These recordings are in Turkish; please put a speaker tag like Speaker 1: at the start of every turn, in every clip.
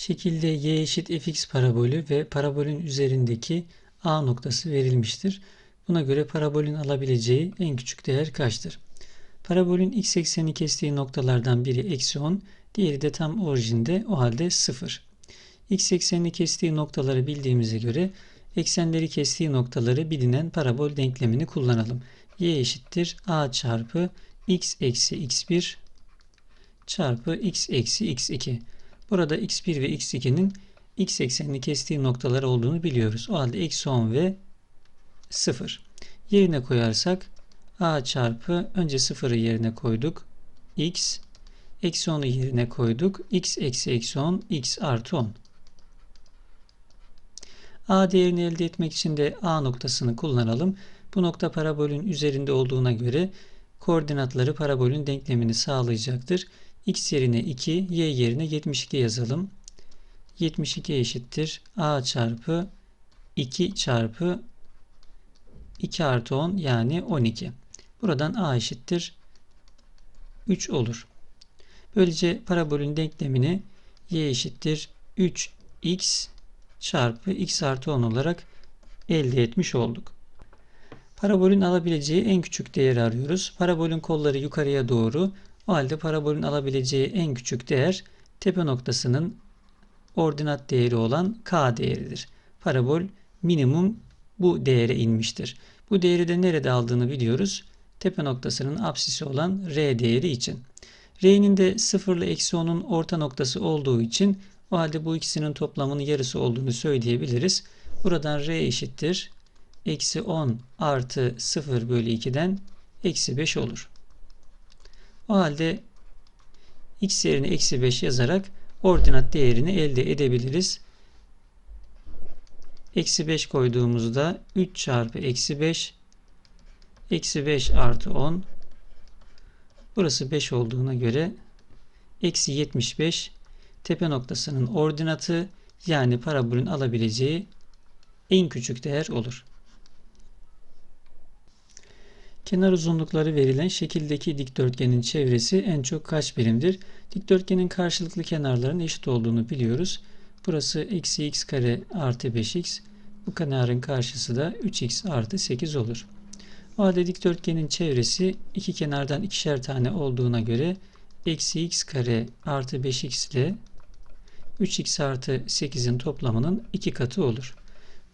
Speaker 1: Şekilde y eşit fx parabolü ve parabolün üzerindeki a noktası verilmiştir. Buna göre parabolün alabileceği en küçük değer kaçtır? Parabolün x ekseni kestiği noktalardan biri eksi 10, diğeri de tam orijinde o halde 0. x eksenini kestiği noktaları bildiğimize göre eksenleri kestiği noktaları bilinen parabol denklemini kullanalım. y eşittir a çarpı x eksi x1 çarpı x eksi x2. Burada x1 ve x2'nin x eksenini kestiği noktalar olduğunu biliyoruz. O halde eksi 10 ve 0. Yerine koyarsak a çarpı önce 0'ı yerine koyduk. x eksi 10'u yerine koyduk. x eksi eksi 10 x artı 10. a değerini elde etmek için de a noktasını kullanalım. Bu nokta parabolün üzerinde olduğuna göre koordinatları parabolün denklemini sağlayacaktır x yerine 2, y yerine 72 yazalım. 72 eşittir a çarpı 2 çarpı 2 artı 10 yani 12. Buradan a eşittir 3 olur. Böylece parabolün denklemini y eşittir 3x çarpı x artı 10 olarak elde etmiş olduk. Parabolün alabileceği en küçük değeri arıyoruz. Parabolün kolları yukarıya doğru, o halde parabolün alabileceği en küçük değer tepe noktasının ordinat değeri olan k değeridir. Parabol minimum bu değere inmiştir. Bu değeri de nerede aldığını biliyoruz. Tepe noktasının apsisi olan r değeri için. R'nin de 0 ile eksi 10'un orta noktası olduğu için o halde bu ikisinin toplamının yarısı olduğunu söyleyebiliriz. Buradan r eşittir. Eksi 10 artı 0 bölü 2'den eksi 5 olur. O halde x yerine eksi 5 yazarak ordinat değerini elde edebiliriz. Eksi 5 koyduğumuzda 3 çarpı eksi 5 eksi 5 artı 10 burası 5 olduğuna göre eksi 75 tepe noktasının ordinatı yani parabolün alabileceği en küçük değer olur. Kenar uzunlukları verilen şekildeki dikdörtgenin çevresi en çok kaç birimdir? Dikdörtgenin karşılıklı kenarların eşit olduğunu biliyoruz. Burası eksi x kare artı 5x. Bu kenarın karşısı da 3x artı 8 olur. O halde dikdörtgenin çevresi iki kenardan ikişer tane olduğuna göre eksi x kare artı 5x ile 3x artı 8'in toplamının iki katı olur.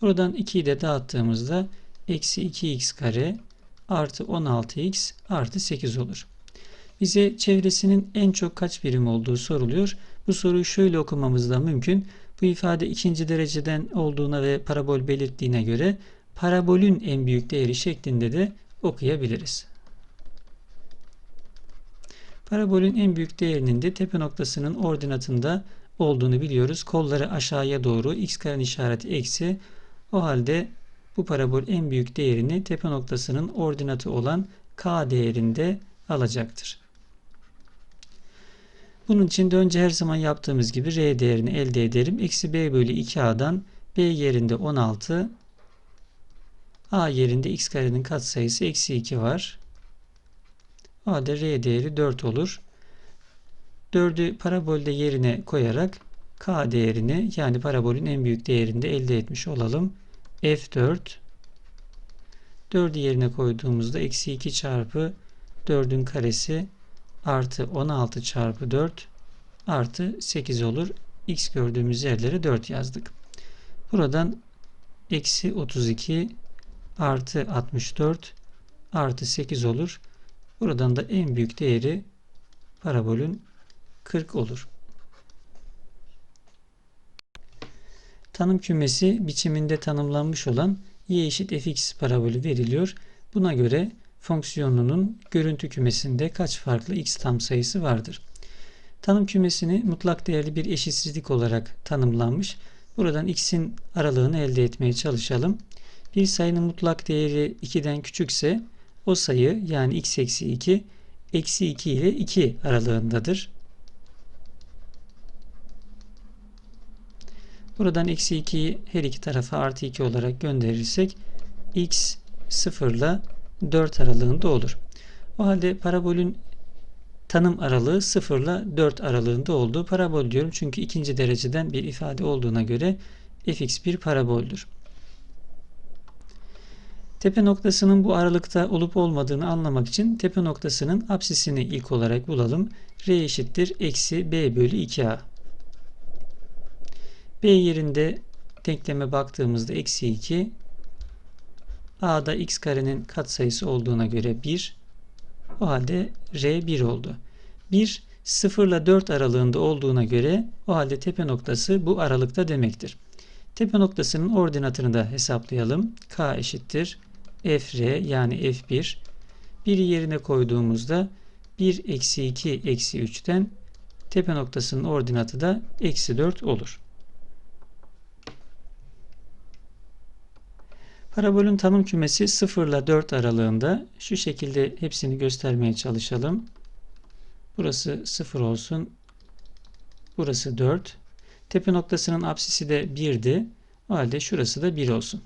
Speaker 1: Buradan 2'yi de dağıttığımızda eksi 2x kare artı 16x artı 8 olur. Bize çevresinin en çok kaç birim olduğu soruluyor. Bu soruyu şöyle okumamız da mümkün. Bu ifade ikinci dereceden olduğuna ve parabol belirttiğine göre parabolün en büyük değeri şeklinde de okuyabiliriz. Parabolün en büyük değerinin de tepe noktasının ordinatında olduğunu biliyoruz. Kolları aşağıya doğru x karenin işareti eksi. O halde bu parabol en büyük değerini tepe noktasının ordinatı olan k değerinde alacaktır. Bunun için de önce her zaman yaptığımız gibi r değerini elde ederim. Eksi b bölü 2a'dan b yerinde 16 a yerinde x karenin katsayısı eksi 2 var. O halde r değeri 4 olur. 4'ü parabolde yerine koyarak k değerini yani parabolün en büyük değerini de elde etmiş olalım. F4 4'ü yerine koyduğumuzda eksi 2 çarpı 4'ün karesi artı 16 çarpı 4 artı 8 olur. X gördüğümüz yerlere 4 yazdık. Buradan eksi 32 artı 64 artı 8 olur. Buradan da en büyük değeri parabolün 40 olur. Tanım kümesi biçiminde tanımlanmış olan y eşit fx parabolü veriliyor. Buna göre fonksiyonunun görüntü kümesinde kaç farklı x tam sayısı vardır? Tanım kümesini mutlak değerli bir eşitsizlik olarak tanımlanmış. Buradan x'in aralığını elde etmeye çalışalım. Bir sayının mutlak değeri 2'den küçükse o sayı yani x eksi 2 eksi 2 ile 2 aralığındadır. Buradan eksi 2'yi her iki tarafa artı 2 olarak gönderirsek x 0 ile 4 aralığında olur. O halde parabolün tanım aralığı 0 ile 4 aralığında olduğu parabol diyorum. Çünkü ikinci dereceden bir ifade olduğuna göre fx bir paraboldür. Tepe noktasının bu aralıkta olup olmadığını anlamak için tepe noktasının apsisini ilk olarak bulalım. R eşittir eksi b bölü 2a. B yerinde denkleme baktığımızda eksi 2 a'da x karenin katsayısı olduğuna göre 1 o halde r 1 oldu. 1 0 ile 4 aralığında olduğuna göre o halde tepe noktası bu aralıkta demektir. Tepe noktasının ordinatını da hesaplayalım. k eşittir fr yani f1 bir yerine koyduğumuzda 1 eksi 2 eksi 3'ten tepe noktasının ordinatı da eksi 4 olur. Parabolün tanım kümesi 0 ile 4 aralığında şu şekilde hepsini göstermeye çalışalım. Burası 0 olsun. Burası 4. Tepe noktasının apsisi de 1'di. O halde şurası da 1 olsun.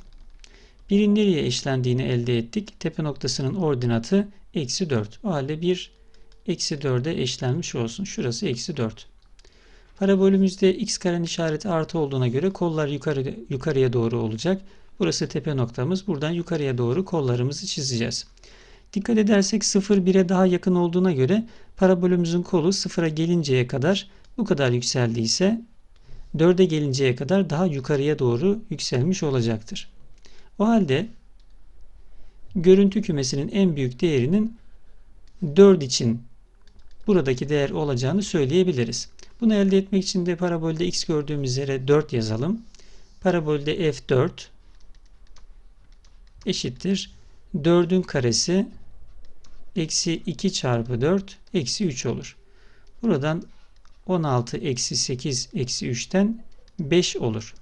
Speaker 1: Birin nereye eşlendiğini elde ettik. Tepe noktasının ordinatı eksi 4. O halde 1 eksi 4'e eşlenmiş olsun. Şurası eksi 4. Parabolümüzde x karenin işareti artı olduğuna göre kollar yukarı, yukarıya doğru olacak. Burası tepe noktamız. Buradan yukarıya doğru kollarımızı çizeceğiz. Dikkat edersek 0 1'e daha yakın olduğuna göre parabolümüzün kolu 0'a gelinceye kadar bu kadar yükseldiyse 4'e gelinceye kadar daha yukarıya doğru yükselmiş olacaktır. O halde görüntü kümesinin en büyük değerinin 4 için buradaki değer olacağını söyleyebiliriz. Bunu elde etmek için de parabolde x gördüğümüz yere 4 yazalım. Parabolde f4 eşittir 4'ün karesi eksi 2 çarpı 4 eksi 3 olur. Buradan 16 eksi 8 eksi 3'ten 5 olur.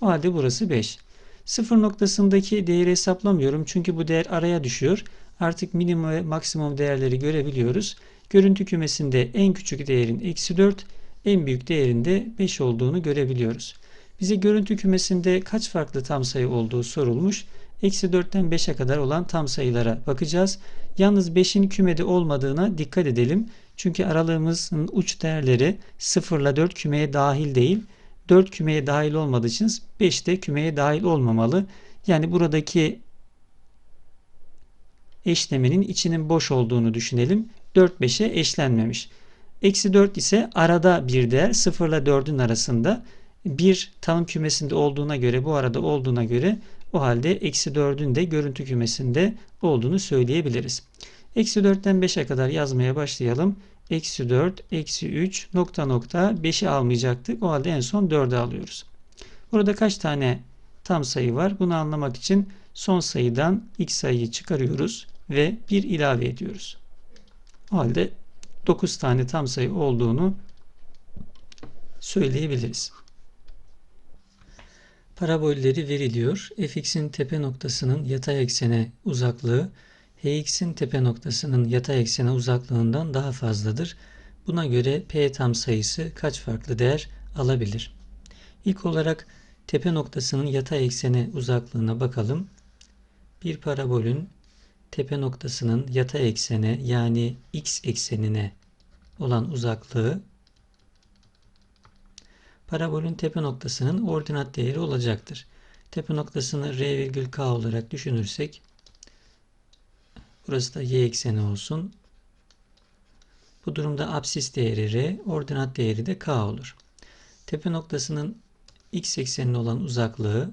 Speaker 1: O halde burası 5. Sıfır noktasındaki değeri hesaplamıyorum çünkü bu değer araya düşüyor. Artık minimum ve maksimum değerleri görebiliyoruz. Görüntü kümesinde en küçük değerin eksi 4, en büyük değerinde 5 olduğunu görebiliyoruz. Bize görüntü kümesinde kaç farklı tam sayı olduğu sorulmuş. Eksi 4'ten 5'e kadar olan tam sayılara bakacağız. Yalnız 5'in kümede olmadığına dikkat edelim. Çünkü aralığımızın uç değerleri 0 ile 4 kümeye dahil değil. 4 kümeye dahil olmadığı için 5 de kümeye dahil olmamalı. Yani buradaki eşlemenin içinin boş olduğunu düşünelim. 4 5'e eşlenmemiş. Eksi 4 ise arada bir değer 0 ile 4'ün arasında bir tanım kümesinde olduğuna göre bu arada olduğuna göre o halde eksi 4'ün de görüntü kümesinde olduğunu söyleyebiliriz. Eksi 4'ten 5'e kadar yazmaya başlayalım. Eksi 4, eksi 3 nokta nokta 5'i almayacaktık. O halde en son 4'ü alıyoruz. Burada kaç tane tam sayı var? Bunu anlamak için son sayıdan ilk sayıyı çıkarıyoruz ve 1 ilave ediyoruz. O halde 9 tane tam sayı olduğunu söyleyebiliriz. Parabolleri veriliyor. fx'in tepe noktasının yatay eksene uzaklığı hx'in tepe noktasının yatay eksene uzaklığından daha fazladır. Buna göre p tam sayısı kaç farklı değer alabilir? İlk olarak tepe noktasının yatay eksene uzaklığına bakalım. Bir parabolün tepe noktasının yatay eksene yani x eksenine olan uzaklığı parabolün tepe noktasının ordinat değeri olacaktır. Tepe noktasını r virgül k olarak düşünürsek burası da y ekseni olsun. Bu durumda absis değeri r, ordinat değeri de k olur. Tepe noktasının x eksenine olan uzaklığı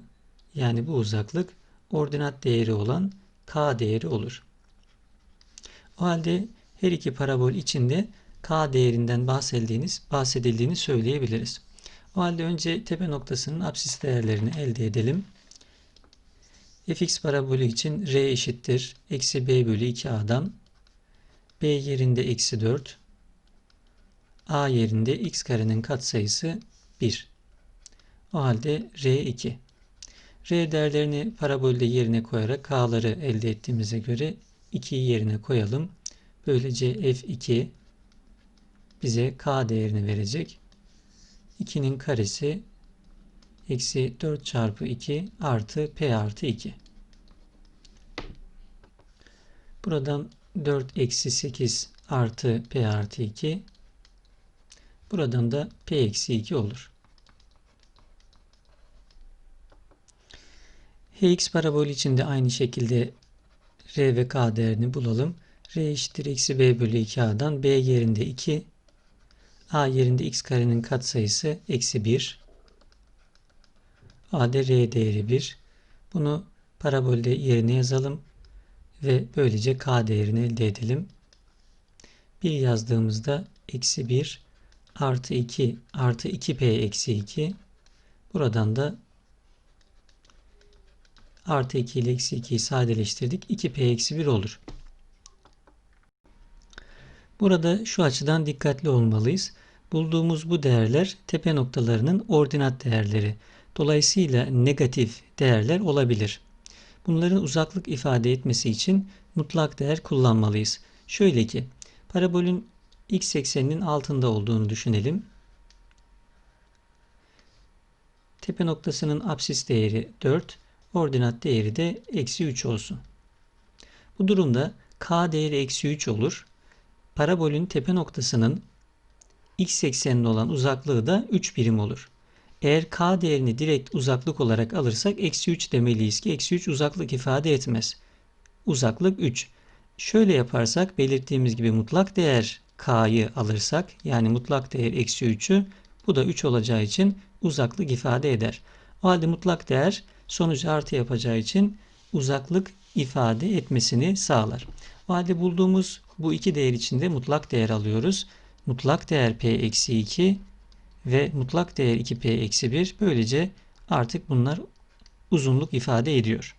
Speaker 1: yani bu uzaklık ordinat değeri olan k değeri olur. O halde her iki parabol içinde k değerinden bahsedildiğiniz, bahsedildiğini söyleyebiliriz. O halde önce tepe noktasının absis değerlerini elde edelim. fx parabolü için r eşittir. Eksi b bölü 2a'dan b yerinde eksi 4 a yerinde x karenin katsayısı 1. O halde r2. r değerlerini parabolde yerine koyarak k'ları elde ettiğimize göre 2'yi yerine koyalım. Böylece f2 bize k değerini verecek. 2'nin karesi eksi 4 çarpı 2 artı p artı 2. Buradan 4 eksi 8 artı p artı 2. Buradan da p eksi 2 olur. Hx parabol için de aynı şekilde r ve k değerini bulalım. r eşittir eksi b bölü 2a'dan b yerinde 2, a yerinde x karenin katsayısı eksi 1. a'da r değeri 1. Bunu parabolde yerine yazalım ve böylece k değerini elde edelim. 1 yazdığımızda eksi 1 artı 2 artı 2p eksi 2 buradan da artı 2 ile eksi 2'yi sadeleştirdik. 2p eksi 1 olur. Burada şu açıdan dikkatli olmalıyız. Bulduğumuz bu değerler tepe noktalarının ordinat değerleri. Dolayısıyla negatif değerler olabilir. Bunların uzaklık ifade etmesi için mutlak değer kullanmalıyız. Şöyle ki parabolün x ekseninin altında olduğunu düşünelim. Tepe noktasının apsis değeri 4, ordinat değeri de eksi 3 olsun. Bu durumda k değeri eksi 3 olur. Parabolün tepe noktasının x eksenine olan uzaklığı da 3 birim olur. Eğer k değerini direkt uzaklık olarak alırsak eksi 3 demeliyiz ki eksi 3 uzaklık ifade etmez. Uzaklık 3. Şöyle yaparsak belirttiğimiz gibi mutlak değer k'yı alırsak yani mutlak değer eksi 3'ü bu da 3 olacağı için uzaklık ifade eder. O halde mutlak değer sonucu artı yapacağı için uzaklık ifade etmesini sağlar. O halde bulduğumuz bu iki değer içinde mutlak değer alıyoruz. Mutlak değer p eksi 2 ve mutlak değer 2p eksi 1. Böylece artık bunlar uzunluk ifade ediyor.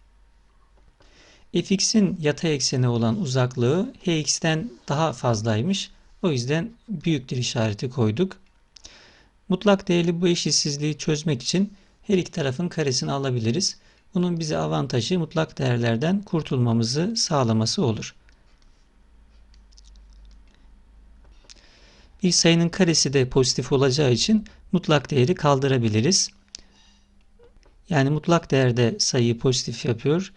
Speaker 1: fx'in yatay ekseni olan uzaklığı hx'ten daha fazlaymış. O yüzden büyüktür işareti koyduk. Mutlak değerli bu eşitsizliği çözmek için her iki tarafın karesini alabiliriz. Bunun bize avantajı mutlak değerlerden kurtulmamızı sağlaması olur. Bir sayının karesi de pozitif olacağı için mutlak değeri kaldırabiliriz. Yani mutlak değerde sayıyı pozitif yapıyor,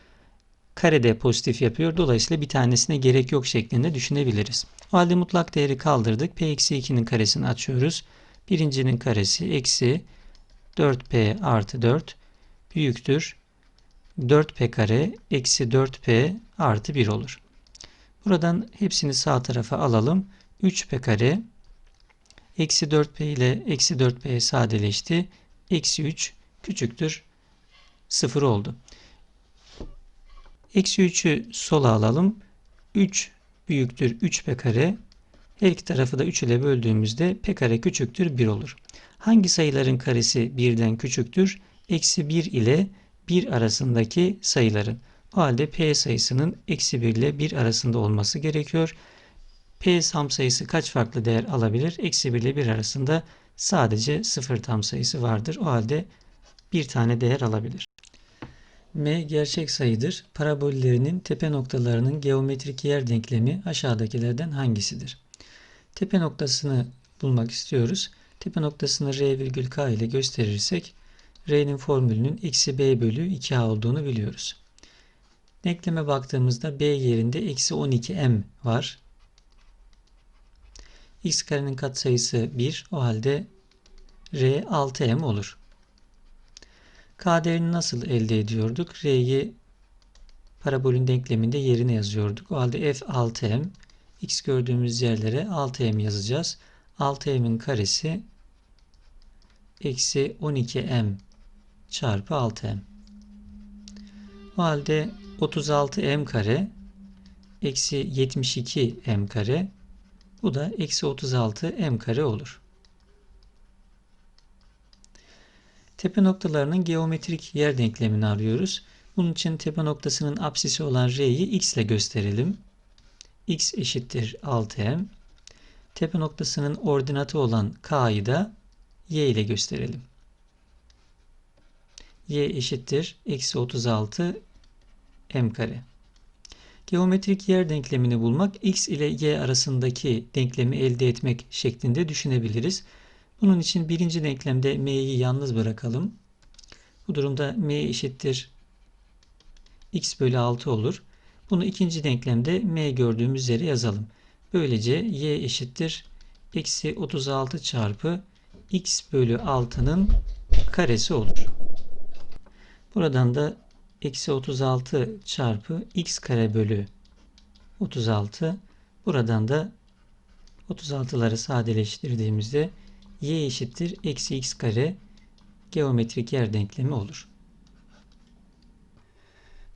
Speaker 1: kare de pozitif yapıyor. Dolayısıyla bir tanesine gerek yok şeklinde düşünebiliriz. O halde mutlak değeri kaldırdık. P eksi 2'nin karesini açıyoruz. Birincinin karesi eksi 4P artı 4 büyüktür. 4P kare eksi 4P artı 1 olur. Buradan hepsini sağ tarafa alalım. 3P kare eksi 4P ile eksi 4P sadeleşti. Eksi 3 küçüktür 0 oldu. Eksi 3'ü sola alalım. 3 büyüktür 3p kare. Her iki tarafı da 3 ile böldüğümüzde p kare küçüktür 1 olur. Hangi sayıların karesi 1'den küçüktür? Eksi 1 ile 1 arasındaki sayıların. O halde p sayısının eksi 1 ile 1 arasında olması gerekiyor. P tam sayısı kaç farklı değer alabilir? Eksi 1 ile 1 arasında sadece 0 tam sayısı vardır. O halde bir tane değer alabilir. M gerçek sayıdır. Parabollerinin tepe noktalarının geometrik yer denklemi aşağıdakilerden hangisidir? Tepe noktasını bulmak istiyoruz. Tepe noktasını R virgül K ile gösterirsek R'nin formülünün eksi B bölü 2A olduğunu biliyoruz. Denkleme baktığımızda B yerinde eksi 12M var. X karenin katsayısı 1. O halde R 6M olur. K değerini nasıl elde ediyorduk? R'yi parabolün denkleminde yerine yazıyorduk. O halde f 6m x gördüğümüz yerlere 6m yazacağız. 6m'in karesi eksi 12m çarpı 6m. O halde 36m kare eksi 72m kare bu da eksi 36m kare olur. Tepe noktalarının geometrik yer denklemini arıyoruz. Bunun için tepe noktasının apsisi olan R'yi x ile gösterelim. x eşittir 6m. Tepe noktasının ordinatı olan k'yı da y ile gösterelim. y eşittir eksi 36 m kare. Geometrik yer denklemini bulmak x ile y arasındaki denklemi elde etmek şeklinde düşünebiliriz. Bunun için birinci denklemde m'yi yalnız bırakalım. Bu durumda m eşittir x bölü 6 olur. Bunu ikinci denklemde m gördüğümüz yere yazalım. Böylece y eşittir eksi 36 çarpı x bölü 6'nın karesi olur. Buradan da eksi 36 çarpı x kare bölü 36. Buradan da 36'ları sadeleştirdiğimizde y eşittir eksi x kare geometrik yer denklemi olur.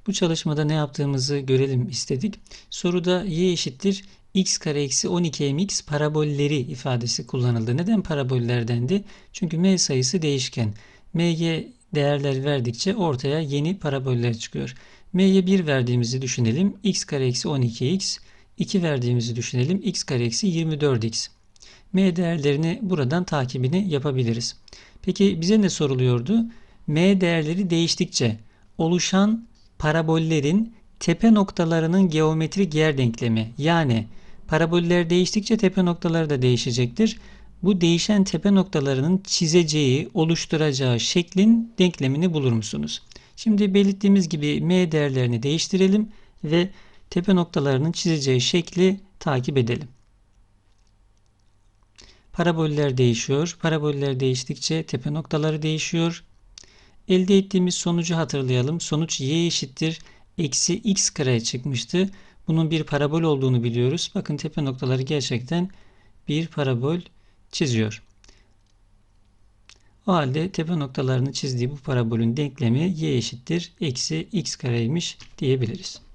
Speaker 1: Bu çalışmada ne yaptığımızı görelim istedik. Soruda y eşittir x kare eksi 12mx parabolleri ifadesi kullanıldı. Neden paraboller dendi? Çünkü m sayısı değişken. m'ye değerler verdikçe ortaya yeni paraboller çıkıyor. m'ye 1 verdiğimizi düşünelim. x kare eksi 12x. 2 verdiğimizi düşünelim. x kare eksi 24x. m değerlerini buradan takibini yapabiliriz. Peki bize ne soruluyordu? m değerleri değiştikçe oluşan parabollerin tepe noktalarının geometrik yer denklemi yani paraboller değiştikçe tepe noktaları da değişecektir. Bu değişen tepe noktalarının çizeceği, oluşturacağı şeklin denklemini bulur musunuz? Şimdi belirttiğimiz gibi m değerlerini değiştirelim ve tepe noktalarının çizeceği şekli takip edelim. Paraboller değişiyor. Paraboller değiştikçe tepe noktaları değişiyor. Elde ettiğimiz sonucu hatırlayalım. Sonuç y eşittir eksi x kareye çıkmıştı. Bunun bir parabol olduğunu biliyoruz. Bakın tepe noktaları gerçekten bir parabol çiziyor. O halde tepe noktalarını çizdiği bu parabolün denklemi y eşittir eksi x kareymiş diyebiliriz.